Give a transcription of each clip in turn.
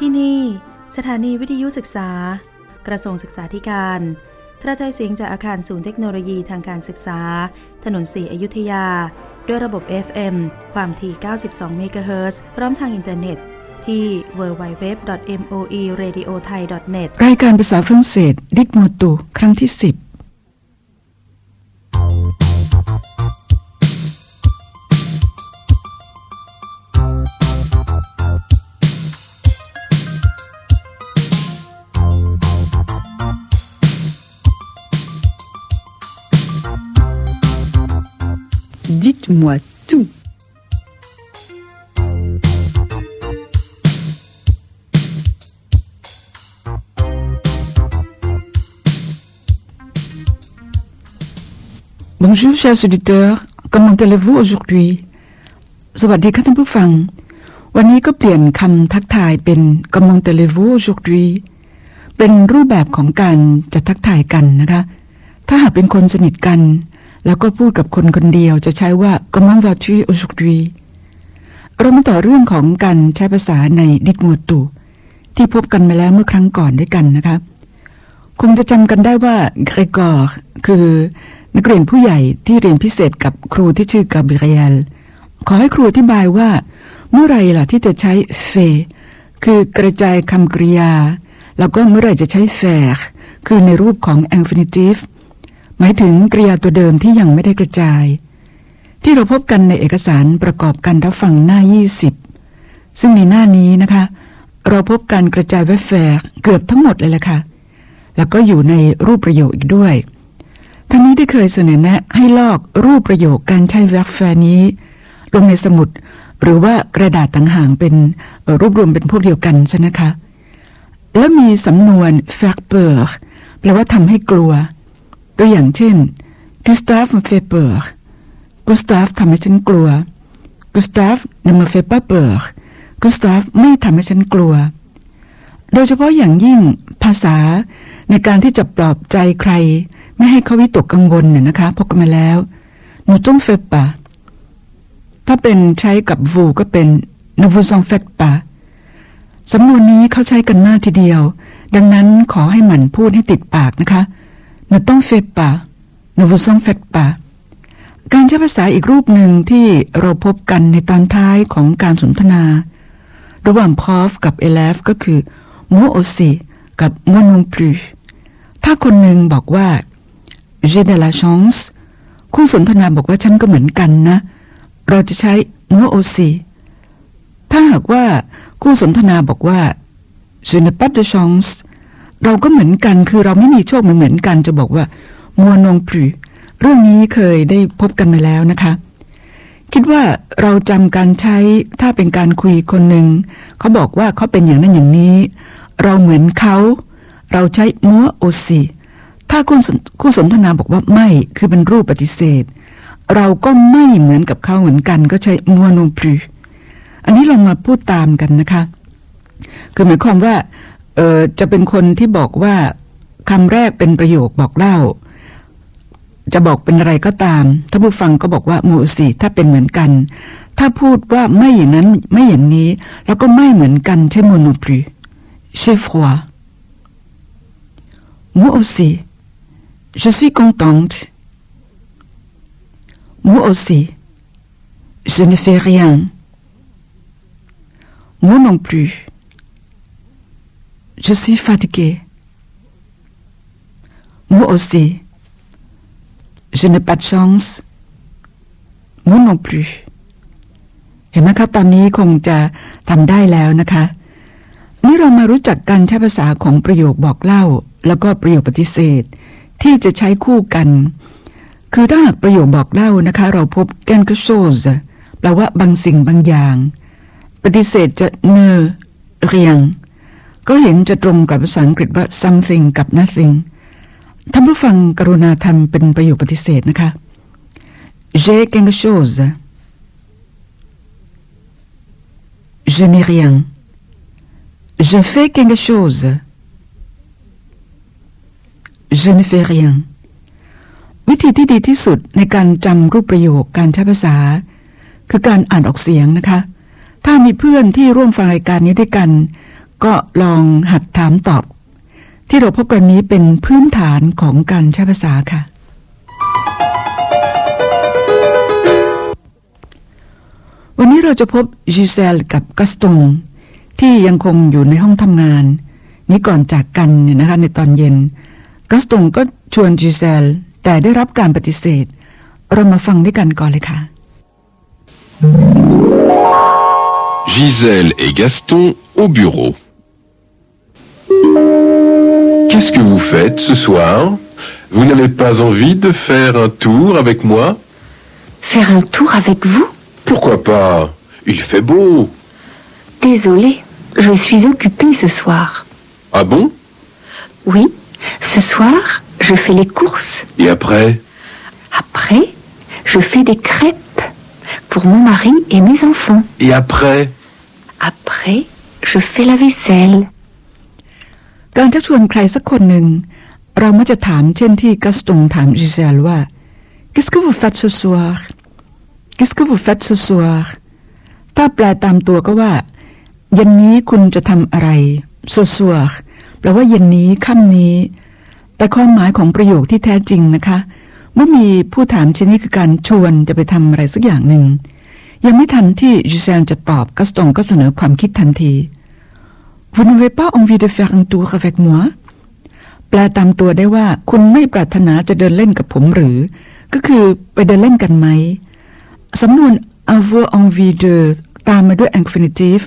ที่นี่ สถานีวิทยุศึกษา กระทรวงศึกษาธิการ กระจายเสียงจากอาคารศูนย์เทคโนโลยีทางการศึกษา ถนนสีอยุธยา ด้วยระบบ FM ความถี่ 92 เมกะเฮิรตซ์พร้อมทางอินเทอร์เน็ต ที่ www.moeradiothai.net รายการภาษาฝรั่งเศสดิกโมตูครั้งที่ 10 จุ๊บ o n j o u r chers auditeurs comment allez-vous aujourd'hui สวัสดีค่ะท่านผู้ฟัง วันนี้ก็เปลี่ยนคำทักทายเป็น comment allez-vous aujourd'hui เป็นรูปแบบของการจะทักทายกันนะคะ ถ้าหากเป็นคนสนิทกัน แล้วก็พูดกับคนคนเดียวจะใช้ว่า comment vas-tu aujourd'hui เรามาต่อเรื่องของการใช้ภาษาในดิกมูตูที่พบกันมาแล้วเมื่อครั้งก่อนด้วยกันนะคะคงจะจำกันได้ว่าเกรกอร์คือนักเรียนผู้ใหญ่ที่เรียนพิเศษกับครูที่ชื่อกาเบรียลขอให้ครูอธิบายว่า เมื่อไหรล่ะที่จะใช้เฟคือกระจายคำกริยา แล้วก็เมื่อไรจะใช้แฟคือในรูปของ infinitive หมายถึงกริยาตัวเดิมที่ยังไม่ได้กระจาย ที่เราพบกันในเอกสารประกอบการรับฟังหน้า 20 ซึ่งในหน้านี้นะคะ เราพบการกระจายไว้แฟร์เกือบทั้งหมดเลยละค่ะ แล้วก็อยู่ในรูปประโยคอีกด้วยทั้งนี้ได้เคยเสนอแนะให้ลอกรูปประโยคการใช้แวร์แฟร์นี้ ลงในสมุด หรือว่ากระดาษต่างหากเป็นรูปรวมเป็นพวกเดียวกันใช่นะคะ แล้วมีสำนวน faire peur แปลว่าทำให้กลัว ตัวอย่างเช่น Gustave me fait peur Gustave ทำให้ฉันกลัว Gustave ne me fait pas peur Gustave ไม่ทำให้ฉันกลัว โดยเฉพาะอย่างยิ่งภาษาในการที่จะปลอบใจใคร ไม่ให้เขาวิตกกังวลเนี่ยนะคะพบกันมาแล้วหนูต้องเฟปปะถ้าเป็นใช้กับ vous ก็เป็น ne vous en faites pas สำนวนนี้เขาใช้กันมากทีเดียว ดังนั้นขอให้หมั่นพูดให้ติดปากนะคะ ne ต้องเฟปปะ ne vous en faites pas การใช้ภาษาอีกรูปหนึ่งที่เราพบกันในตอนท้ายของการสนทนา ระหว่าง prof กับ elef ก็คือ moi aussi กับ moi non plus ถ้าคนหนึ่งบอกว่า j'ai de la chance คู่สนทนาบอกว่าฉันก็เหมือนกันนะ เราจะใช้ moi aussi ถ้าหากว่าคู่สนทนาบอกว่า je n'ai pas de chance เราก็เหมือนกันคือเราไม่มีโชคเหมือนเหมือนกัน จะบอกว่า moi non plus เรื่องนี้เคยได้พบกันมาแล้วนะคะ คิดว่าเราจำการใช้ถ้าเป็นการคุยคนหนึ่งเขาบอกว่าเขาเป็นอย่างนั้นอย่างนี้ เราเหมือนเขา เราใช้มัวโอซีถ้าคู่สนคู่สนทนาบอกว่าไม่คือเป็นรูปปฏิเสธ เราก็ไม่เหมือนกับเขาเหมือนกัน ก็ใช้มัวโนพลูอันนี้เรามาพูดตามกันนะคะ คือหมายความว่า ออจะเป็นคนที่บอกว่าคำแรกเป็นประโยคบอกเล่า จะบอกเป็นอะไรก็ตาม ถ้าผู้ฟังก็บอกว่ามูสีถ้าเป็นเหมือนกัน ถ้าพูดว่าไม่อย่างนั้นไม่อย่างนี้ แล้วก็ไม่เหมือนกันใช่มโนพลูเชฟร Moi aussi, je suis contente. Moi aussi, je ne fais rien. Moi non plus. Je suis fatigué. Moi aussi, je n'ai pas de chance. Moi non plus. เห็นไหมคะตอนนี้คงจะทำได้แล้วนะคะ นี่เรามารู้จักการใช้ภาษาของประโยคบอกเล่า แล้วก็ประโยคปฏิเสธ ที่จะใช้คู่กัน คือถ้าหากประโยคบอกเล่านะคะ เราพบ quelque chose แปลว่าบางสิ่งบางอย่าง ปฏิเสธจะ ne rien ก็เห็นจะตรงกับภาษาอังกฤษว่า something กับ nothing ท่านผู้ฟังกรุณาทำเป็นประโยคปฏิเสธนะคะ j'ai quelque chose je n'ai rien Je fais quelque chose. Je ne fais rien. วิธีที่ดีที่สุดในการจำรูปประโยคการใช้ภาษา คือการอ่านออกเสียงนะคะ ถ้ามีเพื่อนที่ร่วมฟังรายการนี้ด้วยกัน ก็ลองหัดถามตอบ ที่เราพบกันนี้เป็นพื้นฐานของการใช้ภาษาค่ะ วันนี้เราจะพบจิเซลกับกัสตงที่ยังคงอยู่ในห้องทำงาน นี้ก่อนจากกันเนี่ยนะคะในตอนเย็น กัสตงก็ชวนจิเซลแต่ได้รับการปฏิเสธ เรามาฟังด้วยกันก่อนเลยค่ะ Gisèle et Gaston au bureau. Qu'est-ce que vous faites ce soir? Vous n'avez pas envie de faire un tour avec moi? Faire un tour avec vous? Pourquoi pas? Il fait beau. Désolée, je suis occupée ce soir. Ah bon? Oui, ce soir, je fais les courses. Et après? Après, je fais des crêpes pour mon mari et mes enfants. Et après? Après, je fais la vaisselle. การชักชวนใครสักคนหนึ่ง เรามักจะถามเช่นที่กัสตงถามจิเซลว่า Qu'est-ce que vous faites ce soir Qu'est-ce que vous faites ce soir ถ้าแปลตามตัวก็ว่าเย็นนี้คุณจะทำอะไร ce soir แปลว่าเย็นนี้ค่ำนี้ แต่ความหมายของประโยคที่แท้จริงนะคะ เมื่อมีผู้ถามเช่นนี้คือการชวนจะไปทำอะไรสักอย่างหนึ่งยังไม่ทันที่จิเซลจะตอบกัสตงก็เสนอความคิดทันที Vous n'avez pas envie de faire un tour avec moi แปลตามตัวได้ว่า คุณไม่ปรารถนาจะเดินเล่นกับผมหรือ ก็คือไปเดินเล่นกันไหมสำนวน avoir envie de ตามมาด้วย infinitive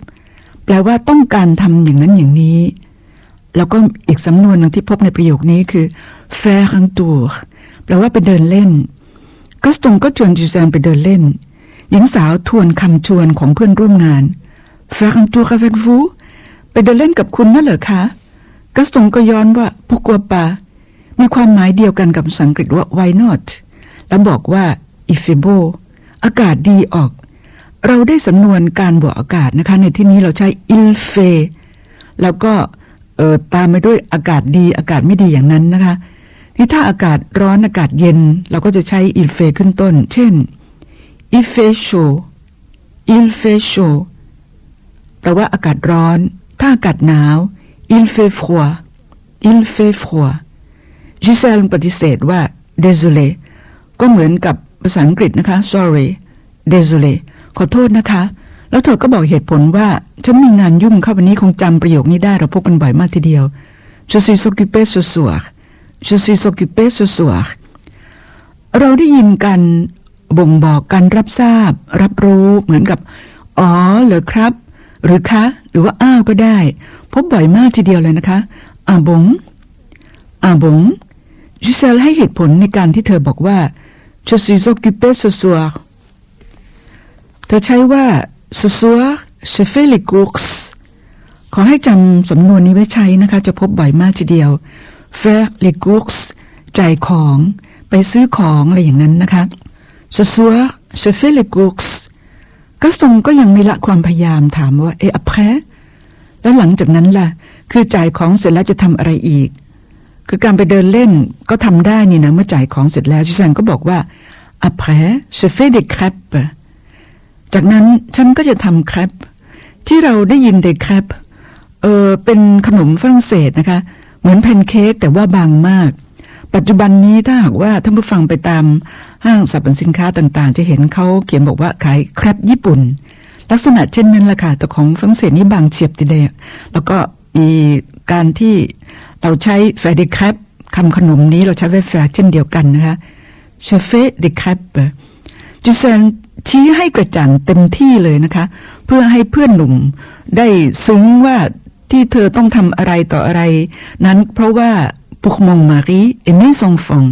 แปลว่าต้องการทำอย่างนั้นอย่างนี้ แล้วก็อีกสำนวนหนึ่งที่พบในประโยคนี้คือ faire un tour แปลว่าไปเดินเล่นกัสตงก็ชวนจูแซนไปเดินเล่น หญิงสาวทวนคำชวนของเพื่อนร่วมงาน faire un tour avec vous ไปเดินเล่นกับคุณนั่นเหรอคะกัสตงก็ย้อนว่าพุกัวปามีความหมายเดียวกันกับภาษาอังกฤษว่า why not แล้วบอกว่า if e b o อากาศดีออก เราได้สำนวนการบอกอากาศนะคะ ในที่นี้เราใช้ il fe แล้วก็ตามไปด้วยอากาศดีอากาศไม่ดีอย่างนั้นนะคะที่ถ้าอากาศร้อนอากาศเย็น เราก็จะใช้ il fe ขึ้นต้น เช่น il fait chaud il fait chaud แปลว่าอากาศร้อน ถ้าอากาศหนาว il fait froid il fait froid จิเซลปฏิเสธว่า désolé ก็เหมือนกับภาษาอังกฤษนะคะ sorry désolé ขอโทษนะคะ แล้วเธอก็บอกเหตุผลว่า ฉันมีงานยุ่งเข้าวันนี้คงจำประโยคนี้ได้เราพบกันบ่อยมากทีเดียว je suis occupé ce soir je suis occupé ce soir เราได้ยินกันบ่งบอกการรับทราบ รับรู้เหมือนกับ อ๋อเหรอครับ หรือคะ หรือว่าอ้าวก็ได้ พบบ่อยมากทีเดียวเลยนะคะอาบงอาบงจิเซลให้เหตุผลในการที่เธอบอกว่า je suis occupé ce soir เธอใช้ว่า ce soir je fais les courses ขอให้จำสำนวนนี้ไว้ใช้นะคะ จะพบบ่อยมากทีเดียว faire les courses จ่ายของ ไปซื้อของอะไรอย่างนั้นนะคะ ce soir je fais les courses กัสตงก็ยังไม่ละความพยายามถามว่าเออ après แล้วหลังจากนั้นล่ะ คือจ่ายของเสร็จแล้วจะทำอะไรอีก คือการไปเดินเล่นก็ทำได้นี่นะเมื่อจ่ายของเสร็จแล้วชิซันก็บอกว่า après je fais des crêpes จากนั้นฉันก็จะทำแครปที่เราได้ยินเดแครปเออเป็นขนมฝรั่งเศสนะคะ เหมือนแพนเค้กแต่ว่าบางมาก ปัจจุบันนี้ถ้าหากว่าท่านผู้ฟังไปตาม ห้างสรรพสินค้าต่างๆ จะเห็นเขาเขียนบอกว่าขายแครปญี่ปุ่น ลักษณะเช่นนั้นแหละค่ะแต่ของฝรั่งเศสนี่บางเฉียบทีเดียแล้วก็มีการที่เราใช้แฟร์เดแครปคำขนมนี้เราใช้ไว้แฟร์เช่นเดียวกันนะคะเชฟเฟดแครปจูเซนชี้ให้กระจ่างเต็มที่เลยนะคะ เพื่อให้เพื่อนหนุ่มได้ซึ้งว่าที่เธอต้องทำอะไรต่ออะไร นั้นเพราะว่า pour mon mari et mes enfants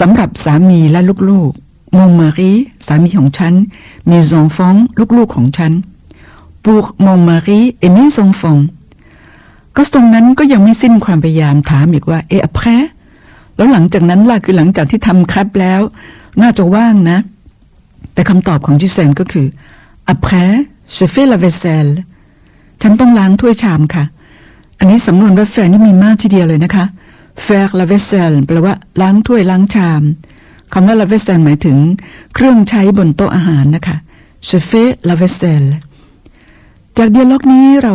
สำหรับสามีและลูกๆ mon mari สามีของฉัน mes enfants ลูกๆของฉัน pour mon mari et mes enfants ก็ตรงนั้นก็ยังไม่สิ้นความพยายามถามอีกว่า เออ après แล้วหลังจากนั้นล่ะคือหลังจากที่ทำครับแล้ว น่าจะว่างนะ แต่คำตอบของจิเซนก็คือ après je fais la vaisselle ฉันต้องล้างถ้วยชามค่ะ อันนี้สำนวนว่าแฟนนี่มีมากทีเดียวเลยนะคะ faire la vaisselle แปลว่าล้างถ้วยล้างชามคำว่า la vaisselle หมายถึง เครื่องใช้บนโต๊ะอาหารนะคะ je fais la vaisselle จากเดียล็อกนี้เรา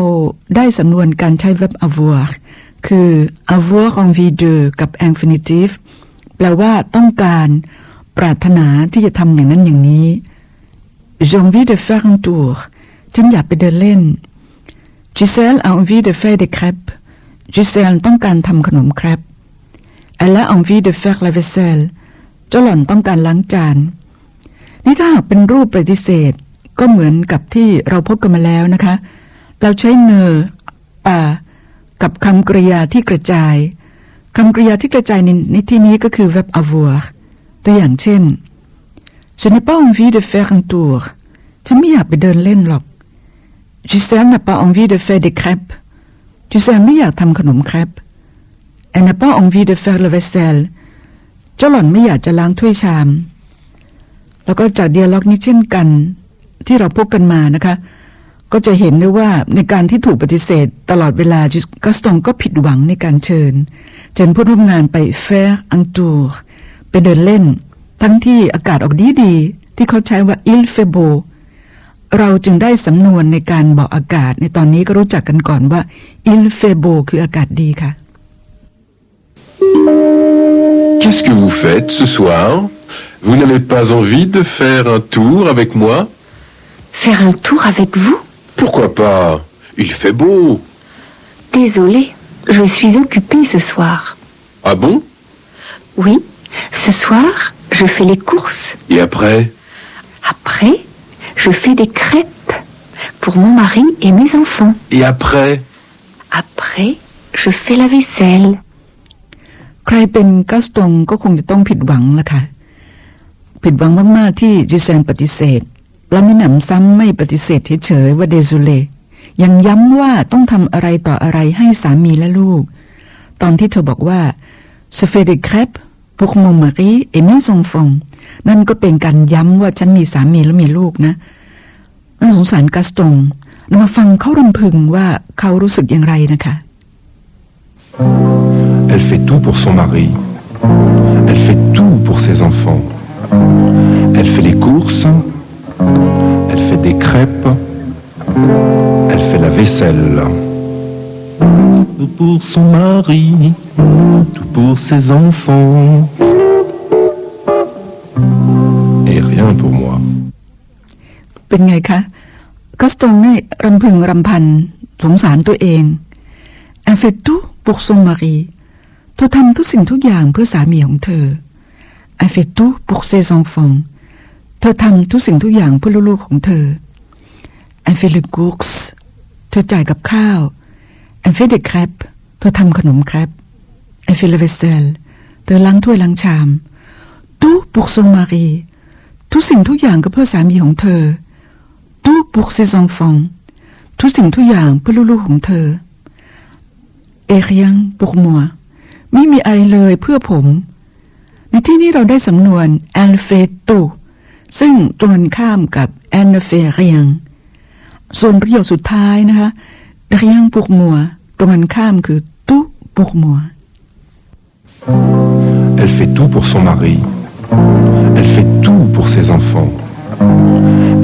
ได้สำนวนการใช้ verb avoir คือ avoir envie de กับ infinitive แปลว่าต้องการปรารถนาที่จะทำอย่างนั้นอย่างนี้ j'ai envie de faire un tour ฉันอยากไปเดินเล่น Giselle a envie de faire des crêpes Giselle ต้องการทำขนมแครป Elle a envie de faire la vaisselle เจ้าหล่อนต้องการล้างจาน นี่ถ้าหากเป็นรูปปฏิเสธ ก็เหมือนกับที่เราพบกันมาแล้วนะคะ เราใช้เนอป่ากับคำกริยาที่กระจายคำกริยาที่กระจายในในที่นี้ก็คือ verb avoir ตัวอย่างเช่น Je n'ai pas envie de faire un tour ฉันไม่อยากไปเดินเล่นหรอก Giselle n'a pas envie de faire des crêpes Giselle ไม่อยากทำขนมแครป Elle n'a pas envie de faire le vaisselle เจ้าหล่อนไม่อยากจะล้างถ้วยชาม แล้วก็จากเดียล็อกนี้เช่นกัน ที่เราพบกันมานะคะ ก็จะเห็นได้ว่าในการที่ถูกปฏิเสธตลอดเวลาจิกัสตองก็ผิดหวังในการเชิญ เชิญผู้ร่วมงานไป faire un tour ไปเดินเล่น ทั้งที่อากาศออกดีดีที่เขาใช้ว่า il fait beau เราจึงได้สำนวนในการบอกอากาศในตอนนี้ก็รู้จักกันก่อนว่า il fait beau คืออากาศดีค่ะ Qu'est-ce que vous faites ce soir? Vous n'avez pas envie de faire un tour avec moi? Faire un tour avec vous? Pourquoi pas? Il fait beau. Désolée, je suis occupée ce soir. Ah bon? Oui, ce soir, je fais les courses. Et après? Après, je fais des crêpes pour mon mari et mes enfants. Et après? Après, je fais la vaisselle. ใครเป็นกัสตงก็คงจะต้องผิดหวังละค่ะ ผิดหวังมาก ๆ ที่จิแซนปฏิเสธ และมิหนำซ้ำไม่ปฏิเสธเฉยๆว่าเดซูเลยังย้ำว่าต้องทำอะไรต่ออะไรให้สามีและลูก ตอนที่เธอบอกว่า je fais des crêpes pour mon mari et mes enfants นั่นก็เป็นการย้ำว่าฉันมีสามีและมีลูกนะน่าสงสารกัสตงเรามาฟังเขารำพึงว่าเขารู้สึกอย่างไรนะคะ Elle fait tout pour son mari. Elle fait tout pour ses enfants. Elle fait les courses. Elle fait des crêpes. Elle fait la vaisselle. Tout pour son mari, tout pour ses enfants. Et rien pour moi. เป็นไงคะกัสตงนี่รำพึงรำพันสงสารตัวเอง Elle fait tout Pour son mari เธอทำทุกสิ่งทุกอย่างเพื่อสามีของเธอ Elle fait tout pour ses enfants เธอทำทุกสิ่งทุกอย่างเพื่อลูกๆของเธอ Elle fait le goût เธอจ่ายกับข้าว Elle fait des crêpes เธอทำขนมแครป Elle fait la vaisselle เธอล้างถ้วยล้างชาม Tout pour son mari ทุกสิ่งทุกอย่างก็เพื่อสามีของเธอ tout pour ses enfants ทุกสิ่งทุกอย่างเพื่อลูกๆของเธอ et rien pour moi ไม่มีอะไรเลยเพื่อผม ในที่นี้เราได้สำนวน elle fait tout ซึ่งตรงกันข้ามกับ elle ne fait rien ส่วนประโยคสุดท้ายนะคะ rien pour moi ตรงกันข้ามคือ tout pour moi Elle fait tout pour son mari. Elle fait tout pour ses enfants.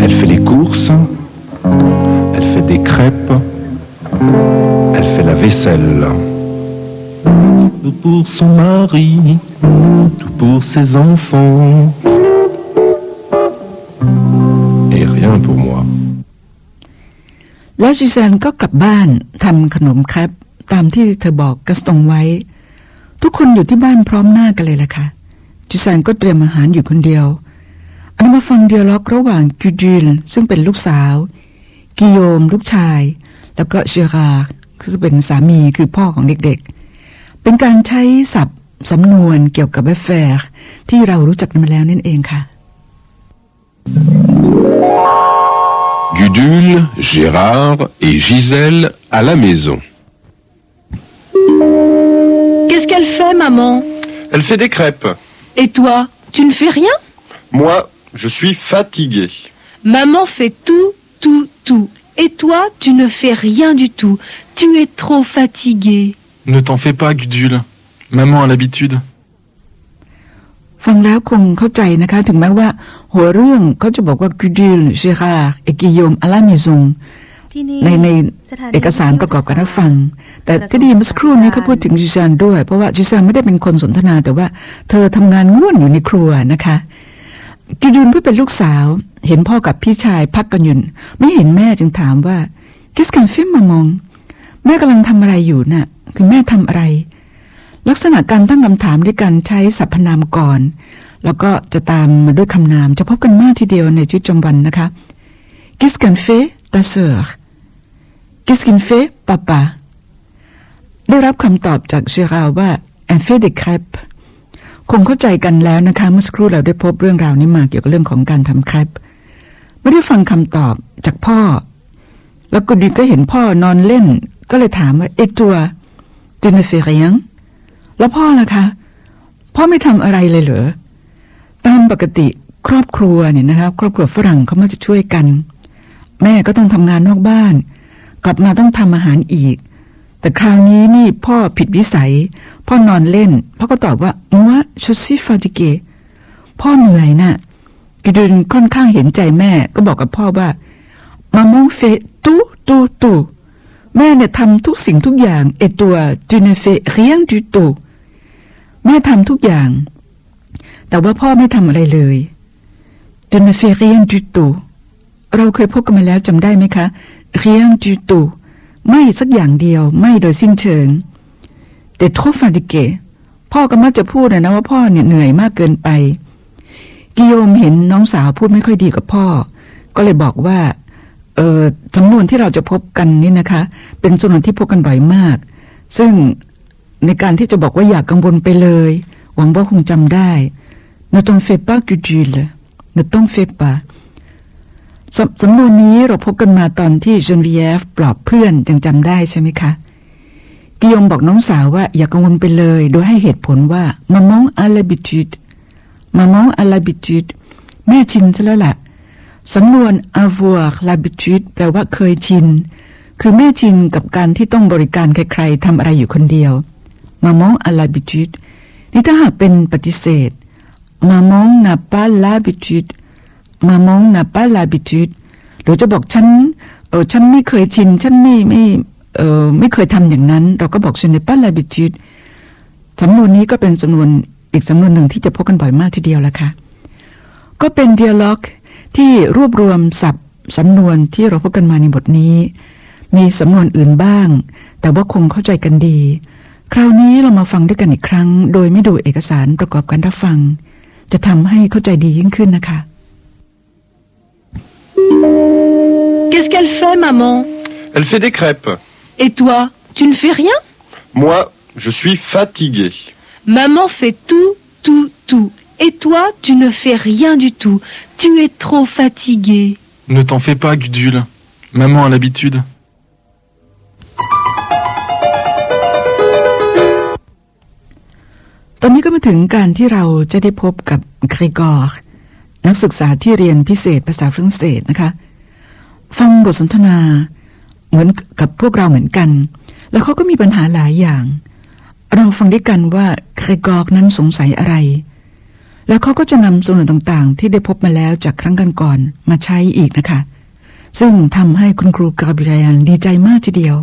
Elle fait les courses. Elle fait des crêpes. Elle fait la vaisselle. Tout pour son mari, tout pour ses enfants. Et rien pour moi. แล้วจิแซนก็กลับบ้านทำขนมแครปตามที่เธอบอกกัสตงไว้ ทุกคนอยู่ที่บ้านพร้อมหน้ากันเลยล่ะค่ะจิแซนก็เตรียมอาหารอยู่คนเดียวอันนี้มาฟังเดียล็อกระหว่างกิดูลซึ่งเป็นลูกสาว กิโยมลูกชาย แล้วก็เชรา ซึ่งเป็นสามีคือพ่อของเด็กๆ เป็นการใช้ศัพท์สำนวนเกี่ยวกับแอฟแฟร์ที่เรารู้จักกันมาแล้วนั่นเองค่ะ Gudule, Gérard et Gisèle à la maison. Qu'est-ce qu'elle fait, maman Elle fait des crêpes. Et toi Tu ne fais rien Moi, je suis fatigué. Maman fait tout, tout, tout. Et toi, tu ne fais rien du tout. Tu es trop fatigué. Ne t'en fais pas, Gudule. Maman a l'habitude. ฟังแล้วคงเข้าใจนะคะ ถึงแม้ว่า หัวเรื่องเขาจะบอกว่ากูดิลเชราเอกิโยมอาลามิซงที่นี่ในในสถนีเอกสารประกอบการรับฟัง แต่ที่ไดีเมื่อสักครู่นี้เขาพูดถึงจิซานด้วย เพราะว่าจิซานไม่ได้เป็นคนสนทนาแต่ว่า เธอทำงานง่วนอยู่ในครัวนะคะ กิยุนเพื่อเป็นลูกสาว เห็นพ่อกับพี่ชายพักกันอยู่ไม่เห็นแม่จึงถามว่ากิสกันฟิมมามอง แม่กำลังทำอะไรอยู่น่ะ คือแม่ทำอะไร ลักษณะการตั้งคำถามด้วยการใช้สรรพนามก่อน แล้วก็จะตามมาด้วยคำนามจะพบกันมากทีเดียวในชีวิตประจำวันนะคะ Qu'est-ce qu'elle fait ta sœur Qu'est-ce qu'il fait papa ได้รับคำตอบจากเชราว่า elle fait des crêpes ค คงเข้าใจกันแล้วนะคะ เมื่อสักครู่เราได้พบเรื่องราวนี้มาเกี่ยวกับเรื่องของการทำแครปไม่ได้ฟังคำตอบจากพ่อ แล้วก็ดีก็เห็นพ่อนอนเล่น ก็เลยถามว่าเอตัว tu ne fais rien แล้วพ่อล่ะคะ พ่อไม่ทำอะไรเลยเหรอตามปกติครอบครัวเนี่ยนะคะครอบครัวฝรั่งเขามักจะช่วยกัน แม่ก็ต้องทำงานนอกบ้าน กลับมาต้องทำอาหารอีก แต่คราวนี้นี่พ่อผิดวิสัย พ่อนอนเล่น พ่อก็ตอบว่ามัวชุดซิฟาติเก พ่อเหนื่อยนะ่ะกิดุนค่อนข้างเห็นใจแม่ ก็บอกกับพ่อว่า มามงเฟตูตูตูแม่เนี่ยทำทุกสิ่งทุกอย่างเอตัวจูเนเฟเรียงดูตูแม่ทำทุกอย่าง แต่ว่าพ่อไม่ทำอะไรเลยจูเนเฟเรียงดูตูเราเคยพบกันมาแล้วจำได้ไหมคะเรียงดูตู ไม่สักอย่างเดียวไม่โดยสิ้นเชิง แต่โทฟาดิเกพ่อก็มักจะพูดนะนะว่าพ่อเนี่ยเหนื่อยมากเกินไป กิโยมเห็นน้องสาวพูดไม่ค่อยดีกับพ่อ ก็เลยบอกว่าเออจำนวนที่เราจะพบกันนี่นะคะ เป็นจำนวนที่พบกันบ่อยมาก ซึ่งในการที่จะบอกว่าอยากกังวลไปเลย หวังว่าคงจำได้ ne t'en fais pas que tu le ne t'en fais pas สำสำนวนนี้เราพบกันมาตอนที่เจนวีเอฟปลอบเพื่อนยังจำได้ใช่ไหมคะกิยมบอกน้องสาวว่าอย่ากังวลไปเลย โดยให้เหตุผลว่า maman a l'habitude maman a l'habitude แม่ชินซะแล้วล่ะสำนวน avoir l'habitude แปลว่าเคยชิน คือแม่ชินกับการที่ต้องบริการใครๆทำอะไรอยู่คนเดียว maman a l'habitude นี่ถ้าหากเป็นปฏิเสธ maman n'a pas l'habitude maman n'a pas l'habitude หรือจะบอกฉันเออฉันไม่เคยชิน ฉันไม่ไม่เออไม่เคยทำอย่างนั้น เราก็บอก je n'ai pas l'habitude สำนวนนี้ก็เป็นจำนวนอีกสำนวนหนึ่งที่จะพบกันบ่อยมากทีเดียวละค่ะก็เป็น dialogue ที่รวบรวมศัพท์สำนวนที่เราพบกันมาในบทนี้ มีสำนวนอื่นบ้าง แต่ว่าคงเข้าใจกันดี คราวนี้เรามาฟังด้วยกันอีกครั้ง โดยไม่ดูเอกสารประกอบการรับฟัง จะทำให้เข้าใจดียิ่งขึ้นนะคะ Qu'est-ce qu'elle fait, maman Elle fait des crêpes. Et toi, tu ne fais rien Moi, je suis fatigué. Maman fait tout, tout, tout. Et toi, tu ne fais rien du tout. Tu es trop fatigué. Ne t'en fais pas, Gudule. Maman a l'habitude. นักศึกษาที่เรียนพิเศษภาษาฝรั่งเศสนะคะ ฟังบทสนทนาเหมือนกับพวกเราเหมือนกัน แล้วเขาก็มีปัญหาหลายอย่าง เราฟังด้วยกันว่าเกรกอร์นั้นสงสัยอะไร แล้วเขาก็จะนำส่วนต่างๆ ที่ได้พบมาแล้วจากครั้งกันก่อนมาใช้อีกนะคะ ซึ่งทำให้คุณครูกาบิเลียนดีใจมากทีเดียว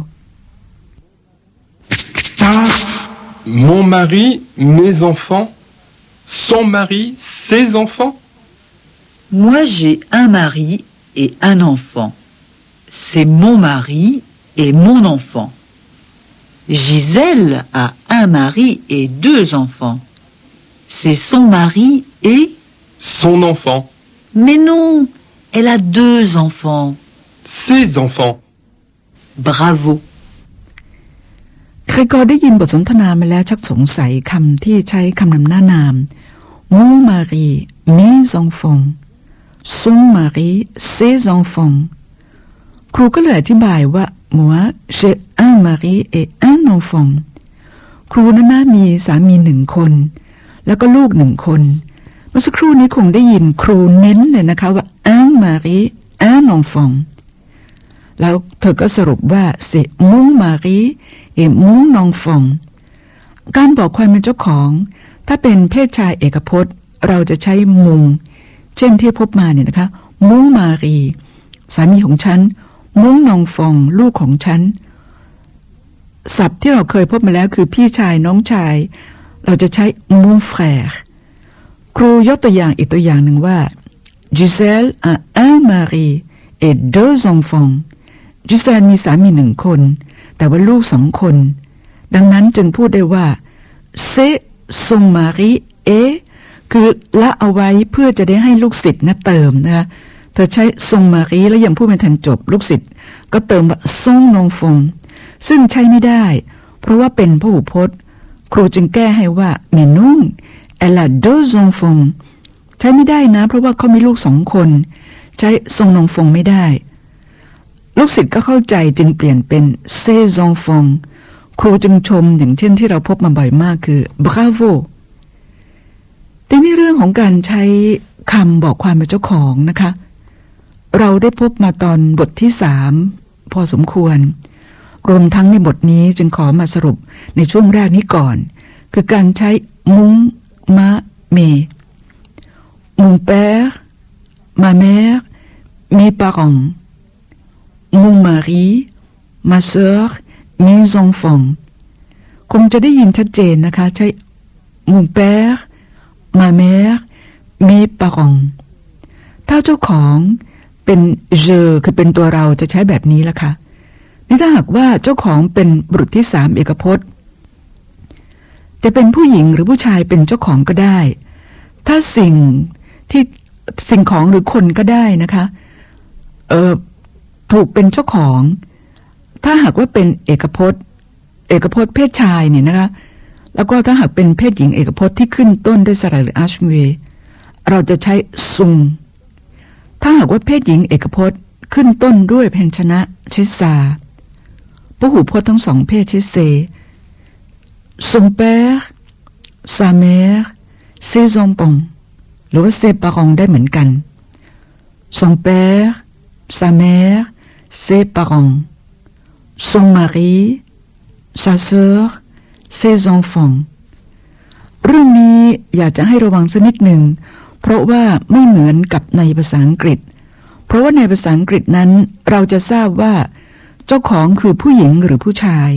Ah, mon mari, mes enfants, son mari, ses enfants. Moi, j'ai un mari et un enfant. C'est mon mari et mon enfant. Gisèle a un mari et deux enfants. C'est son mari et... Son enfant, Mais non, elle a deux enfants. ses enfants. Bravo. ใครก็ได้ยินบทสนทนามาแล้วชักสงสัยคำที่ใช้คำนำหน้านาม mon mari mes enfants son mari ses enfants ครูก็เลยอธิบายว่า moi j'ai un mari et un enfant ครูนั้นนะมีสามีหนึ่งคน แล้วก็ลูกหนึ่งคน เมื่อสักครู่นี้คงได้ยินครูเน้นเลยนะคะว่า un mari un enfant แล้วเธอก็สรุปว่า c'est mon mari et mon enfant การบอกความเป็นเจ้าของ ถ้าเป็นเพศชายเอกพจน์ เราจะใช้มุง เช่นที่พบมาเนี่ยนะคะมุงมารี สามีของฉัน มุ้งนองฟองลูกของฉันศัพท์ที่เราเคยพบมาแล้วคือพี่ชายน้องชาย เราจะใช้ mon frère ครูยกตัวอย่างอีกตัวอย่างหนึ่งว่า Gisèle a un mari et deux enfants Gisèle มีสามีหนึ่งคน แต่ว่าลูกสองคน ดังนั้นจึงพูดได้ว่า c'est son mari et คือละเอาไว้เพื่อจะได้ให้ลูกศิษย์นะเติมนะคะเธอใช้ทรงมารีแล้วยังพูดไม่ทันจบ ลูกศิษย์ก็เติมว่าทรงนงฟง ซึ่งใช้ไม่ได้ เพราะว่าเป็นพหูพจน์ ครูจึงแก้ให้ว่าเมนุ่งเอลาโดซงฟง ใช้ไม่ได้นะ เพราะว่าเขามีลูกสองคน ใช้ทรงนงฟงไม่ได้ ลูกศิษย์ก็เข้าใจจึงเปลี่ยนเป็นเซซงฟง ครูจึงชมอย่างเช่นที่เราพบมาบ่อยมากคือ bravo ทีนี้เรื่องของการใช้คำบอกความเป็นเจ้าของนะคะ เราได้พบมาตอนบทที่สามพอสมควร รวมทั้งในบทนี้จึงขอมาสรุปในช่วงแรกนี้ก่อน คือการใช้มุ้งมะเม mon père ma mère mes parents mon mari ma sœur mes enfants คงจะได้ยินชัดเจนนะคะ ใช้ mon père ma mère mes parents ถ้าเจ้าของเป็นเจอคือเป็นตัวเราจะใช้แบบนี้ละค่ะนี่ถ้าหากว่าเจ้าของเป็นบุรุษที่สามเอกพจน์ จะเป็นผู้หญิงหรือผู้ชายเป็นเจ้าของก็ได้ ถ้าสิ่งที่สิ่งของหรือคนก็ได้นะคะ เออถูกเป็นเจ้าของ ถ้าหากว่าเป็นเอกพจน์ เอกพจน์เพศชายเนี่ยนะคะ แล้วก็ถ้าหากเป็นเพศหญิงเอกพจน์ที่ขึ้นต้นด้วยสระหรืออาชเวเราจะใช้ซุง ถ้าหากว่าเพศหญิงเอกพจน์ขึ้นต้นด้วยเพยัญชนะชิสาพหูพจน์ทั้งสองเพศชิเซ son père sa mère ses enfants หรือว่า ses parents ได้เหมือนกัน son père sa mère ses parents son mari sa sœur ses enfants เรื่ องนี้อยากจะให้ระวังสักนิดหนึ่ง เพราะว่าไม่เหมือนกับในภาษาอังกฤษ เพราะว่าในภาษาอังกฤษนั้น เราจะทราบว่า เจ้าของคือผู้หญิงหรือผู้ชาย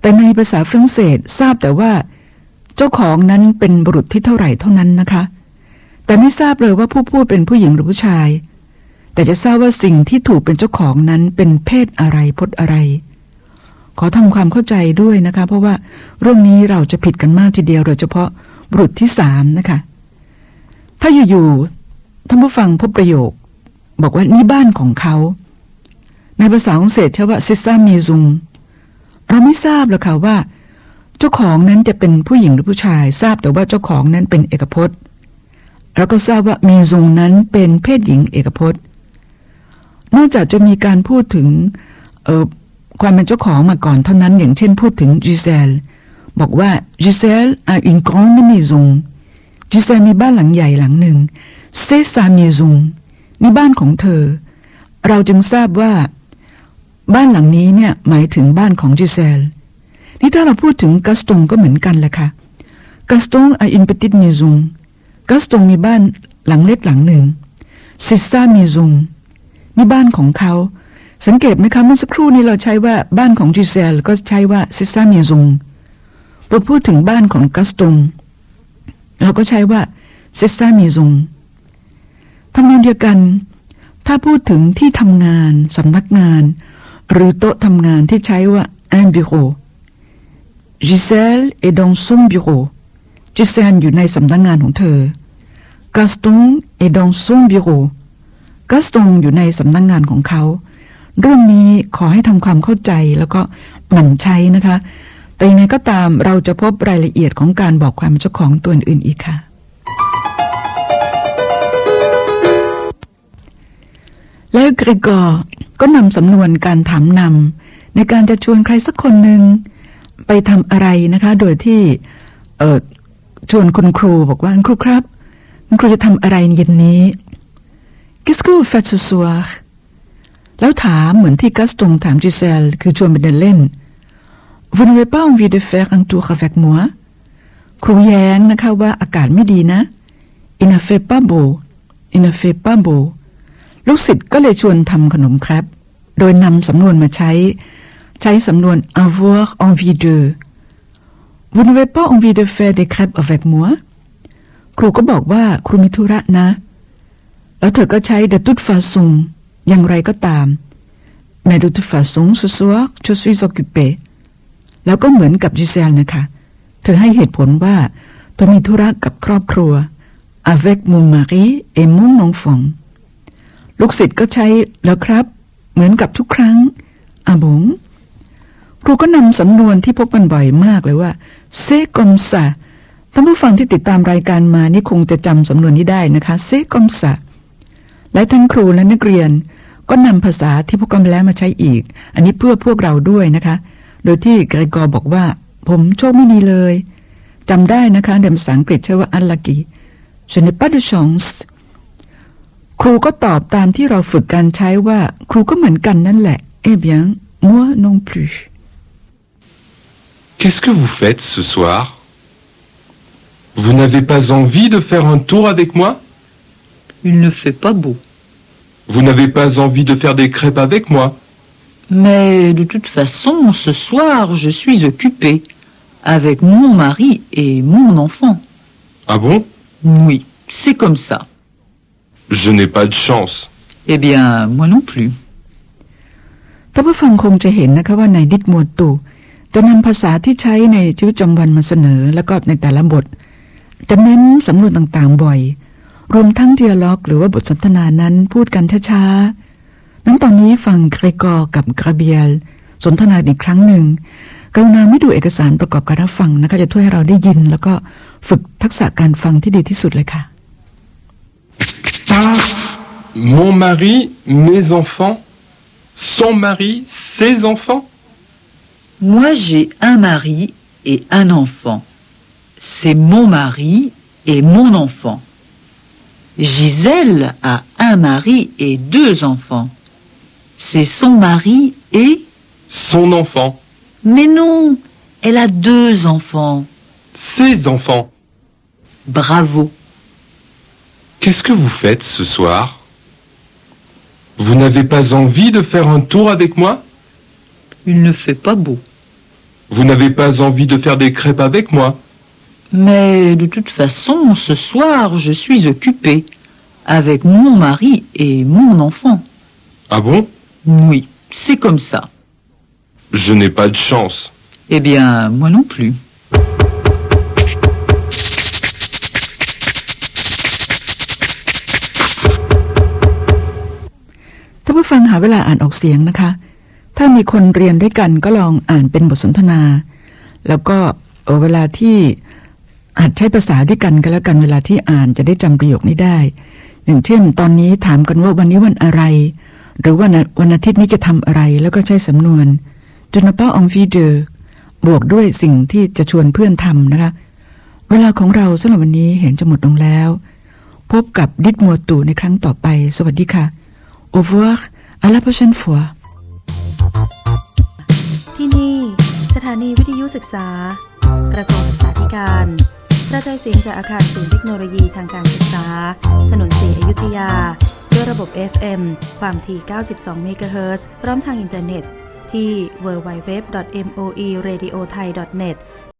แต่ในภาษาฝรั่งเศสทราบแต่ว่า เจ้าของนั้นเป็นบุรุษที่เท่าไหร่เท่านั้นนะคะ แต่ไม่ทราบเลยว่าผู้พูดเป็นผู้หญิงหรือผู้ชาย แต่จะทราบว่าสิ่งที่ถูกเป็นเจ้าของนั้นเป็นเพศอะไรพจน์อะไร ขอทำความเข้าใจด้วยนะคะ เพราะว่าเรื่องนี้เราจะผิดกันมากทีเดียวโดยเฉพาะบุรุษที่สามนะคะ ถ้าอยู่ๆท่านผู้ฟังพบประโยค บอกว่านี่บ้านของเขา ในภาษาของเศสใช้ว่าซิซ่ามีซุงเราไม่ทราบหรอกค่ะว่า เจ้าของนั้นจะเป็นผู้หญิงหรือผู้ชาย ทราบแต่ว่าเจ้าของนั้นเป็นเอกพจน์แล้วก็ทราบว่ามีซุงนั้นเป็นเพศหญิงเอกพจน์ นอกจากจะมีการพูดถึงเออ ความเป็นเจ้าของมาก่อนเท่านั้นอย่างเช่นพูดถึงจิเซลบอกว่าจิเซล a une grande maison จิเซลมีบ้านหลังใหญ่หลังหนึ่งเซซาเมซุงนี่บ้านของเธอ เราจึงทราบว่า บ้านหลังนี้เนี่ยหมายถึงบ้านของจิเซลนี่ถ้าเราพูดถึงกัสตงก็เหมือนกันแหละค่ะกัสตงอาอินปติตเมซุงกัสตงมีบ้านหลังเล็กหลังหนึ่งซิซาเมซุงนี่บ้านของเขา สังเกตไหมคะเมื่อสักครู่นี้เราใช้ว่าบ้านของจิเซลก็ใช้ว่าซิซาเมซุงพอพูดถึงบ้านของกัสตงเราก็ใช้ว่าซิซาเมซุงทำนองเดียวกัน ถ้าพูดถึงที่ทำงานสำนักงาน หรือโต๊ะทำงานที่ใช้ว่า un bureau Gisèle est dans son bureau Gisèle อยู่ในสำนักงานของเธอ Gaston est dans son bureau Gaston อยู่ในสำนักงานของเขา เรื่องนี้ขอให้ทำความเข้าใจแล้วก็หมั่นใช้นะคะ แต่ยังไงก็ตามเราจะพบรายละเอียดของการบอกความเจ้าของตัวอื่นอีกค่ะ แล้วกริกอร์ก็นำสำนวนการถามนำในการจะชวนใครสักคนหนึ่งไปทำอะไรนะคะ โดยที่เออชวนคุณครูบอกว่าคุณครูครับ คุณครูจะทำอะไรเย็นนี้ Qu'est-ce que vous faites ce soir แล้วถามเหมือนที่กัสตงถามจิเซล คือชวนไปเดินเล่น Vous n'avez pas envie de faire un tour avec moi ครูแย้งนะคะว่าอากาศไม่ดีนะ Il ne fait pas beau Il ne fait pas beau ลูกศิษย์ก็เลยชวนทำขนมครับ โดยนำสำนวนมาใช้ ใช้สำนวน avoir envie de vous n'avez pas envie de faire des crêpes avec moi ครูก็บอกว่าครูมีธุระนะ แล้วเธอก็ใช้ de toute façon อย่างไรก็ตาม mais de toute façon ce soir je suis occupé แล้วก็เหมือนกับจิเซลนะคะ เธอให้เหตุผลว่าเธอมีธุระกับครอบครัว avec mon mari et mon enfant ลูกศิษย์ก็ใช้แล้วครับ เหมือนกับทุกครั้งอาบงครูก็นำสำนวนที่พบกันบ่อยมากเลยว่า c'est comme ça ท่านผู้ฟังที่ติดตามรายการมานี่คงจะจำสำนวนนี้ได้นะคะ c'est comme ça และทั้งครูและนักเรียน ก็นำภาษาที่พบกันมาแล้วมาใช้อีก อันนี้เพื่อพวกเราด้วยนะคะ โดยที่เกรกอร์บอกว่า ผมโชคไม่ดีเลยจำได้นะคะในภาษาอังกฤษใช้ว่า unlucky je n'ai pas de chance ครูก็ตอบตามที่เราฝึกการใช้ว่า ครูก็เหมือนกันนั่นแหละ eh bien moi non plus Qu'est-ce que vous faites ce soir Vous n'avez pas envie de faire un tour avec moi Il ne fait pas beau. Vous n'avez pas envie de faire des crêpes avec moi Mais de toute façon, ce soir, je suis occupée avec mon mari et mon enfant. Ah bon Oui, c'est comme ça. Je n'ai pas de chance. Eh bien, moi non plus. ท่านผู้ฟังคงจะเห็นนะคะว่าในดิดมัวตูจะนำภาษาที่ใช้ในชีวิตประจำวันมาเสนอ แล้วก็ในแต่ละบท จะเน้นสำนวนต่างๆบ่อย รวมทั้งเดียล็อก หรือว่าบทสนทนานั้นพูดกันช้าๆ นั้นตอนนี้ฟังเกรกอร์กับกราเบียล สนทนาอีกครั้งหนึ่งกรุณาไม่ดูเอกสารประกอบการรับฟังนะคะจะช่วยให้เราได้ยิน แล้วก็ฝึกทักษะการฟังที่ดีที่สุดเลยค่ะ Mon mari, mes enfants, son mari, ses enfants Moi, j'ai un mari et un enfant. C'est mon mari et mon enfant. Gisèle a un mari et deux enfants. C'est son mari et... Son enfant, Mais non, elle a deux enfants. ses enfants. Bravo. Qu'est-ce que vous faites ce soir? Vous n'avez pas envie de faire un tour avec moi? Il ne fait pas beau. Vous n'avez pas envie de faire des crêpes avec moi? Mais de toute façon, ce soir, je suis occupée avec mon mari et mon enfant. Ah bon Oui, c'est comme ça. Je n'ai pas de chance. Eh bien, moi non plus. ถ้าผู้ฟังหาเวลาอ่านออกเสียงนะคะ ถ้ามีคนเรียนด้วยกันก็ลองอ่านเป็นบทสนทนา แล้วก็เอ่อเวลาที่ อาจใช้ภาษาด้วยกันก็แล้วกันเวลาที่อ่านจะได้จำประโยคนี้ได้ อย่างเช่น ตอนนี้ถามกันว่าวันนี้วันอะไร หรือว่าวันอาทิตย์นี้จะทำอะไรแล้วก็ใช้สำนวน je n'ai pas envie de บวกด้วยสิ่งที่จะชวนเพื่อนทำนะคะ เวลาของเราสำหรับวันนี้เห็นจะหมดลงแล้ว พบกับดิดมัวตู่ในครั้งต่อไป สวัสดีค่ะ Au revoir à la prochaine fois ที่นี่ สถานีวิทยุศึกษา กระทรวงศึกษาธิการ กระจายเสียงจากอาคารศูนย์เทคโนโลยีทางการศึกษา ถนนสีอยุธยา ด้วยระบบ FM ความถี่ 92 เมกะเฮิรตซ์พร้อมทางอินเทอร์เน็ตที่ www.moeradiothai.net